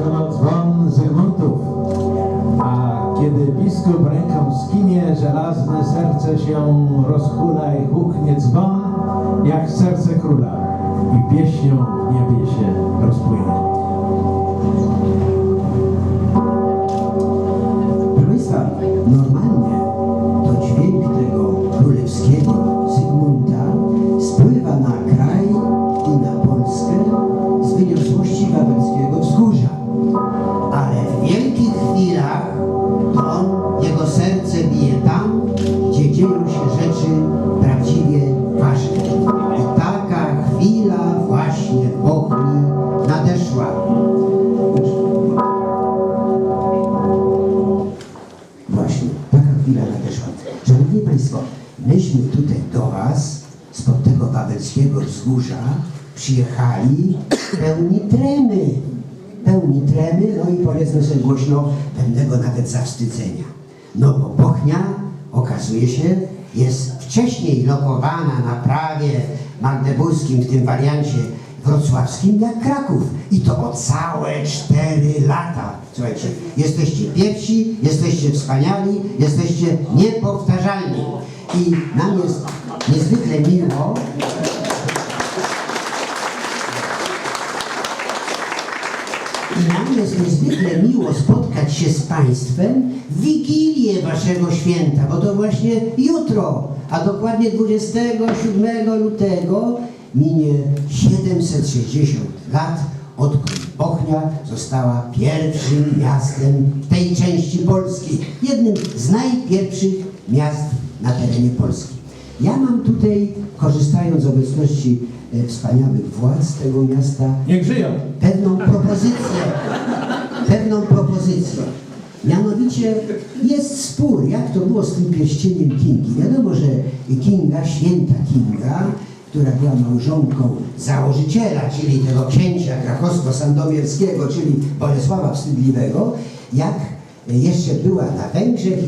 Dzwon Zygmuntów, a kiedy biskup ręką skinie, żelazne serce się rozhula i huknie dzwon, jak serce króla i pieśnią w niebie się rozpłynie. Rzeczy prawdziwie ważne. I taka chwila właśnie w nadeszła. Właśnie, taka chwila nadeszła. Szanowni Państwo, myśmy tutaj do Was, spod tego wawelskiego wzgórza, przyjechali pełni tremy. Pełni tremy, no i powiedzmy sobie głośno, pewnego nawet zawstydzenia. No bo Bochnia, okazuje się, jest wcześniej lokowana na prawie magdeburskim, w tym wariancie wrocławskim, jak Kraków. I to o całe cztery lata. Słuchajcie, jesteście pierwsi, jesteście wspaniali, jesteście niepowtarzalni. I nam jest niezwykle miło, I nam jest niezwykle miło spotkać się z Państwem w Wigilię Waszego święta, bo to właśnie jutro, a dokładnie 27 lutego minie 760 lat, odkąd Bochnia została pierwszym miastem tej części Polski. Jednym z najpierwszych miast na terenie Polski. Ja mam tutaj, korzystając z obecności e, wspaniałych władz tego miasta, pewną propozycję. Pewną propozycję. Mianowicie jest spór, jak to było z tym pierścieniem Kingi. Wiadomo, że Kinga, święta Kinga, która była małżonką założyciela, czyli tego księcia krakowsko-sandomierskiego, czyli Bolesława Wstydliwego, jak jeszcze była na Węgrzech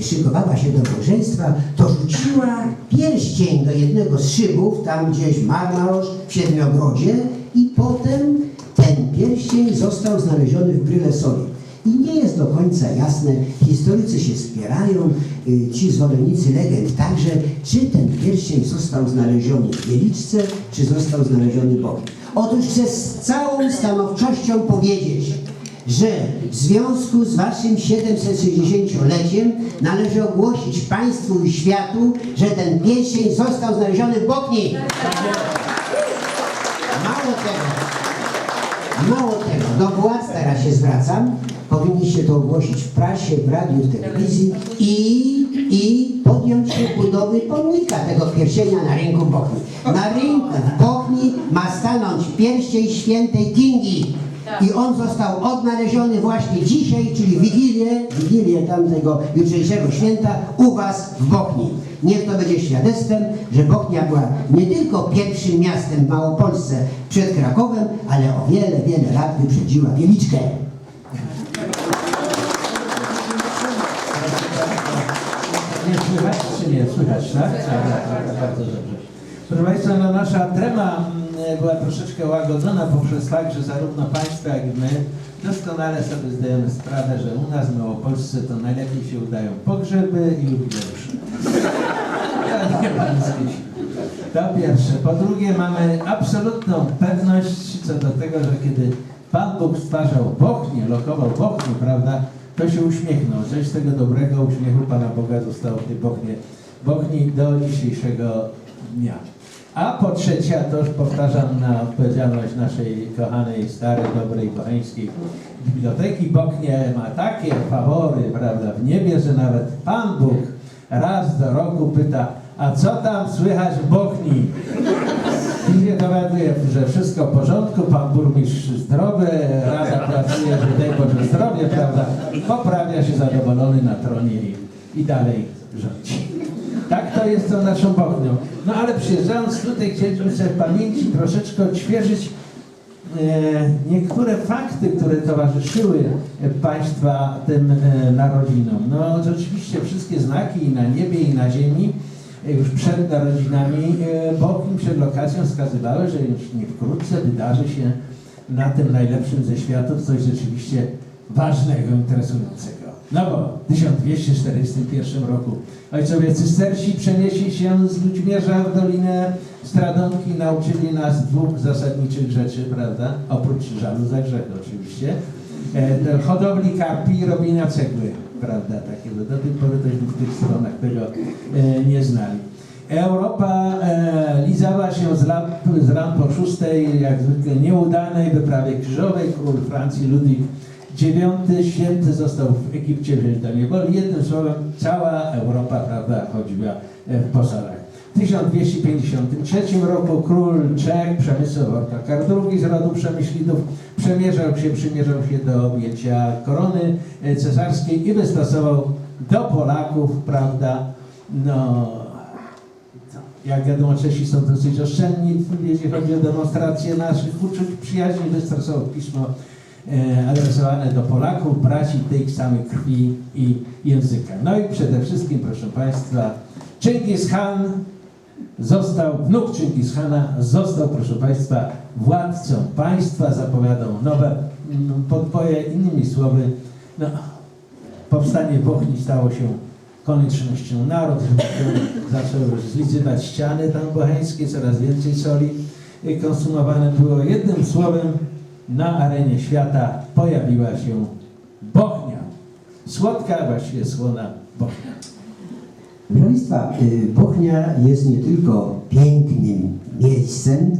i szykowała się do małżeństwa, to rzuciła pierścień do jednego z szybów, tam gdzieś Marmarosz, w Siedmiogrodzie i potem ten pierścień został znaleziony w Brylesowie. I nie jest do końca jasne, historycy się spierają, y, ci zwolennicy legend także, czy ten pierścień został znaleziony w Wieliczce, czy został znaleziony Bogiem. Otóż chcę z całą stanowczością powiedzieć, że w związku z waszym 760-leciem należy ogłosić państwu i światu, że ten pierścień został znaleziony w Bochni. Mało tego, mało tego, do władz teraz się zwracam, powinniście to ogłosić w prasie, w radiu, w telewizji i, i podjąć się budowy pomnika tego pierścienia na rynku Bochni. Na rynku Bochni ma stanąć pierścień świętej Kingi. I on został odnaleziony właśnie dzisiaj, czyli Wigilię, Wigilię tamtego jutrzejszego święta u Was w Bochni. Niech to będzie świadectwem, że Bochnia była nie tylko pierwszym miastem w Małopolsce przed Krakowem, ale wiele, wiele lat wyprzedziła Wieliczkę. Nie słychać czy nie? Słychać, tak? Tak, bardzo dobrze. Proszę Państwa, no nasza trema mm, była troszeczkę łagodzona poprzez fakt, że zarówno Państwo, jak i my doskonale sobie zdajemy sprawę, że u nas w Małopolsce to najlepiej się udają pogrzeby i jubileusze. Ja nie mam. To pierwsze. Po drugie, mamy absolutną pewność co do tego, że kiedy Pan Bóg stwarzał Bochnię, lokował Bochnię, prawda, to się uśmiechnął. Coś tego dobrego uśmiechu Pana Boga zostało w tej Bochnie, Bochni do dzisiejszego dnia. A po trzecie, to już powtarzam na odpowiedzialność naszej kochanej, starej, dobrej, kochańskiej biblioteki, Bochnia ma takie fawory, prawda, w niebie, że nawet Pan Bóg raz do roku pyta, a co tam słychać w Bochni? Się dowiaduje, że wszystko w porządku, pan burmistrz zdrowy, rada pracuje, że daj Boże zdrowie, prawda? Poprawia się zadowolony na tronie i, i dalej rządzi. Tak to jest tą naszą Bochnią. No ale przyjeżdżając tutaj chcieliśmy sobie w pamięci troszeczkę odświeżyć e, niektóre fakty, które towarzyszyły Państwa tym e, narodzinom. No rzeczywiście wszystkie znaki i na niebie i na ziemi już przed narodzinami e, Bochum przed lokacją wskazywały, że już nie wkrótce wydarzy się na tym najlepszym ze światów coś rzeczywiście ważnego, interesującego. No bo w 1241 roku ojcowie cystersi przenieśli się z Ludźmierza w Dolinę Stradonki i nauczyli nas dwóch zasadniczych rzeczy, prawda? Oprócz żalu za grzech oczywiście. E, hodowli karpi i robienia cegły, prawda? Takiego. Do tej pory tośmy w tych stronach tego e, nie znali. Europa e, lizała się z, lat, z ran po szóstej, jak zwykle nieudanej wyprawie krzyżowej. Król Francji Ludwik IX święty został w Egipcie wziąć do niewoli. Jednym słowem, cała Europa, prawda, chodziła e, w posadach. W 1253 roku król Czech Przemysław Ortakar II z rodu Przemyślidów przemierzał się, przymierzał się do objęcia korony e, cesarskiej i wystosował do Polaków, prawda, no, jak wiadomo, Czesi są dosyć oszczędni, jeśli chodzi o demonstrację naszych uczuć przyjaźni, wystosował pismo e, adresowane do Polaków, braci tej samej krwi i języka. No i przede wszystkim, proszę Państwa, Chingis Khan został, wnuk Khana został, proszę Państwa, władcą państwa, zapowiadał nowe mm, podboje, innymi słowy, no, powstanie Bochni stało się koniecznością. Naród zaczął zlicywać ściany tam bocheńskie, coraz więcej soli konsumowane było. Jednym słowem, na arenie świata pojawiła się Bochnia. Słodka, właściwie słona Bochnia. Proszę Państwa, y, Bochnia jest nie tylko pięknym miejscem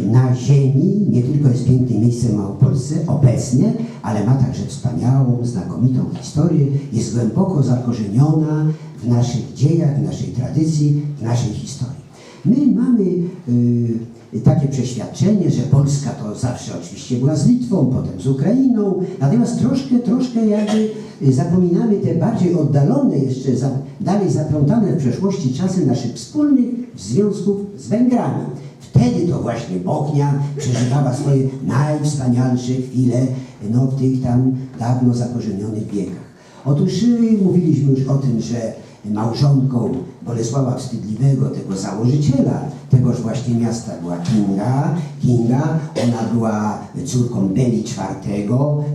y, na ziemi, nie tylko jest pięknym miejscem w Małopolsce obecnie, ale ma także wspaniałą, znakomitą historię, jest głęboko zakorzeniona w naszych dziejach, w naszej tradycji, w naszej historii. My mamy y, takie przeświadczenie, że Polska to zawsze oczywiście była z Litwą, potem z Ukrainą, natomiast troszkę, troszkę jakby y, zapominamy te bardziej oddalone, jeszcze za, dalej zaplątane w przeszłości czasy naszych wspólnych związków z Węgrami. Wtedy to właśnie Bochnia przeżywała swoje najwspanialsze chwile no, w tych tam dawno zakorzenionych wiekach. Otóż y, mówiliśmy już o tym, że małżonką Bolesława Wstydliwego, tego założyciela tegoż właśnie miasta była Kinga. Kinga, ona była córką Beli IV,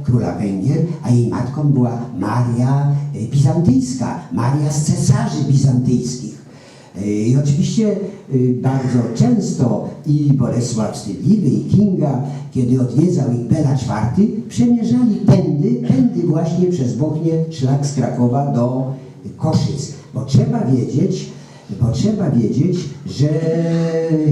króla Węgier, a jej matką była Maria y, Bizantyjska, Maria z cesarzy bizantyjskich. Y, I oczywiście y, bardzo często i Bolesław Wstydliwy, i Kinga, kiedy odwiedzał ich Bela IV, przemierzali tędy, tędy właśnie przez Bochnię, szlak z Krakowa do Koszyc. Bo trzeba wiedzieć, bo trzeba wiedzieć, że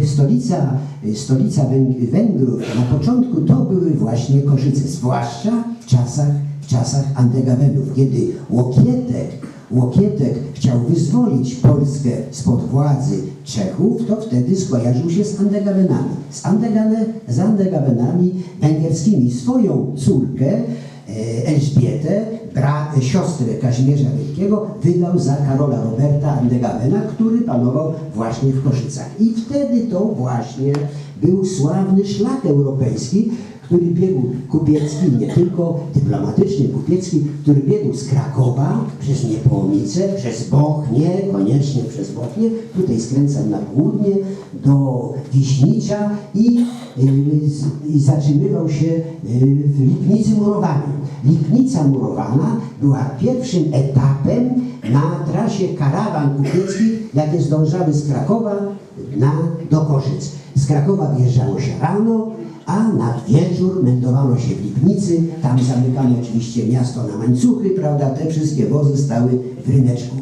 stolica, stolica Węg- Węgrów na początku to były właśnie Koszyce, zwłaszcza w czasach, w czasach Andegawenów, kiedy Łokietek Łokietek chciał wyzwolić Polskę spod władzy Czechów, to wtedy skojarzył się z Andegawenami. Z, Andegane, z Andegawenami węgierskimi. Swoją córkę e, Elżbietę, bra, siostrę Kazimierza Wielkiego, wydał za Karola Roberta Andegawena, który panował właśnie w Koszycach. I wtedy to właśnie był sławny szlak europejski, który biegł kupiecki, nie tylko dyplomatyczny, kupiecki, który biegł z Krakowa przez Niepołomice, przez Bochnię, koniecznie przez Bochnię, tutaj skręcał na południe do Wiśnicza i, y, i zatrzymywał się y, w Lipnicy Murowanej. Lipnica Murowana była pierwszym etapem na trasie karawan kupieckich, jakie zdążały z Krakowa na, do Koszyc. Z Krakowa wjeżdżało się rano, a na wieczór meldowano się w Lipnicy, tam zamykano oczywiście miasto na łańcuchy, prawda, te wszystkie wozy stały w ryneczku.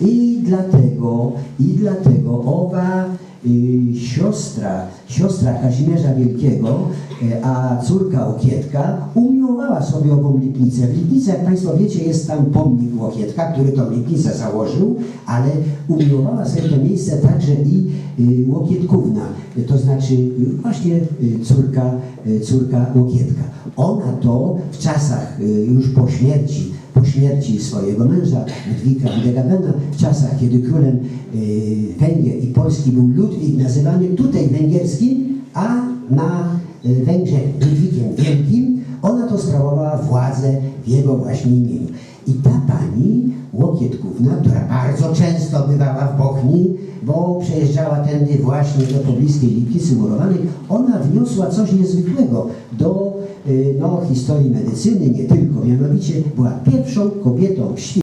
I dlatego, i dlatego owa siostra, siostra Kazimierza Wielkiego, y, a córka Łokietka umiłowała sobie ową Lipnicę. W Lipnicy, jak Państwo wiecie, jest tam pomnik Łokietka, który tą Lipnicę założył, ale umiłowała sobie to miejsce także i y, Łokietkówna, to znaczy y, właśnie y, córka, córka Łokietka. Ona to w czasach już po śmierci po śmierci swojego męża, Ludwika Andegawena, w czasach, kiedy królem Węgier i Polski był Ludwik, nazywany tutaj węgierskim, a na y, Węgrzech Ludwikiem Wielkim, ona to sprawowała władzę w jego właśnie imieniu. I ta pani Łokietkówna, która bardzo często bywała w Bochni, bo przejeżdżała tędy właśnie do pobliskiej Lipki symulowanej, ona wniosła coś niezwykłego do y, no, historii medycyny, nie tylko, mianowicie była pierwszą kobietą w świecie,